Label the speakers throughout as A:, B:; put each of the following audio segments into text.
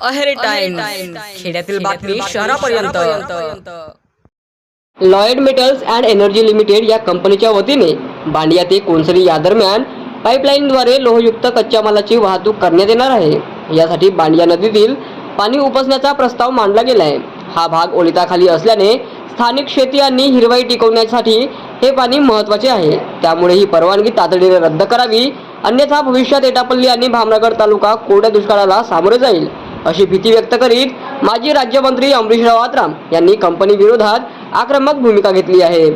A: Aheri time खेड्यातील बातमी शहरापर्यंत.
B: Lloyds Metals and Energy Limited या कंपनीच्या वतीने बांडिया ते कोनसरी या दरम्यान पाईपलाईनद्वारे लोहयुक्त कच्च्या मालाची वाहतूक करण्यात येणार आहे. यासाठी बांडिया नदीतील पाणी उपसण्याचा प्रस्ताव मांडला गेला आहे हा भाग ओलिताखाली असल्याने स्थानिक शेतीयांनी हिरवाई टिकवण्यासाठी हे पाणी महत्त्वाचे आहे. त्यामुळे ही परवानगी तातडीने रद्द करावी. अन्यथा भविष्यात एटापल्ली आणि भामनगर तालुका कोरड्या दुष्काळाला सामोरे जाईल. अशी भीती व्यक्त करीत माजी राज्यमंत्री अमरीशराव आत्राम यांनी कंपनी विरोधात आक्रमक भूमिका घेतली आहे.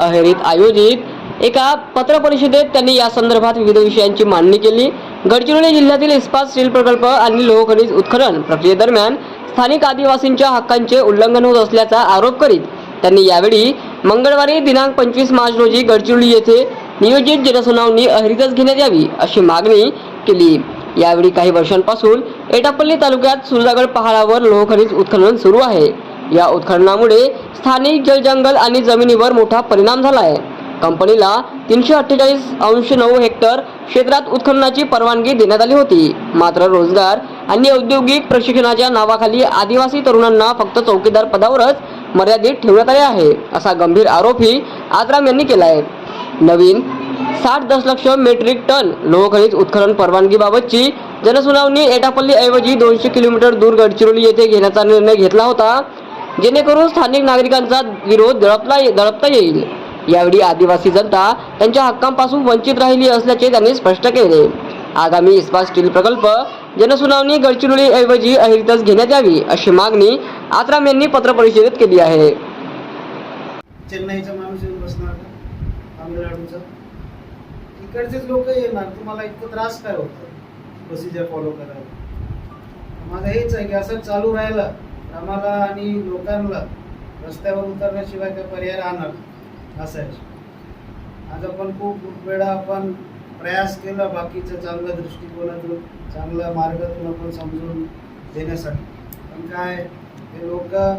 B: अहेरीत आयोजित एका पत्रपरिषदेत त्यांनी या संदर्भात विविध विषयांची मांडणी केली. गडचिरोली जिल्ह्यातील इस्पात स्टील प्रकल्प आणि लोहखनिज उत्खनन प्रक्रियेदरम्यान स्थानिक आदिवासींच्या हक्कांचे उल्लंघन होत असल्याचा आरोप करीत त्यांनी यावेळी मंगळवारी दिनांक पंचवीस मार्च रोजी गडचिरोली येथे नियोजित जनसुनावणी अहेरीतच घेण्यात यावी अशी मागणी केली. यावेळी काही वर्षांपासून एटापल्ली तालुक्यात सुरजागड पहाडावर लोहखनिज उत्खनन सुरू आहे. या उत्खननामुळे स्थानिक जलजंगल आणि जमिनीवर मोठा परिणाम झाला आहे. कंपनीला तीनशे अठ्ठेचाळीस अंश नऊ हेक्टर क्षेत्रात उत्खननाची परवानगी देण्यात आली होती. मात्र रोजगार आणि औद्योगिक प्रशिक्षणाच्या नावाखाली आदिवासी तरुणांना फक्त चौकीदार पदावरच मर्यादित ठेवण्यात आले आहे असा गंभीर आरोपही आजराम यांनी केला आहे नवीन साठ दशलक्ष मेट्रिक टन लोहखनिज उत्खनन परवानगीबाबतची जनसुनावणी एटापल्ली ऐवजी दोनशे किलोमीटर दूर गडचिरोली येथे घेण्याचा निर्णय घेतला होता जेणेकरून स्थानिक नागरिकांचा विरोध दळपला दळपता येईल. यावेळी आदिवासी जनता त्यांच्या हक्कांपासून वंचित राहिली असल्याचे त्यांनी स्पष्ट केले. आगामी इस्पात स्टील प्रकल्प जनसुनावणी गडचिरोली ऐवजी अहिरितच घेण्यात यावी अशी मागणी आत्राम यांनी पत्रपरिषदेत केली आहे.
C: चेन्नईचा माणूस येऊन बसणार तामिळनाडूचा? इकडचेच लोक येणार तुम्हाला इतकं त्रास काय होतो? प्रोसिजर फॉलो करायला. माझं हेच आहे की असं चालू राहिलं तर आम्हाला आणि लोकांना रस्त्यावर उतरण्याशिवाय काही पर्याय राहणार असं आहे. आज आपण खूप वेळा आपण प्रयास केला बाकीचं चांगल्या दृष्टिकोनातून चांगल्या मार्गातून आपण समजून देण्यासाठी पण काय हे लोक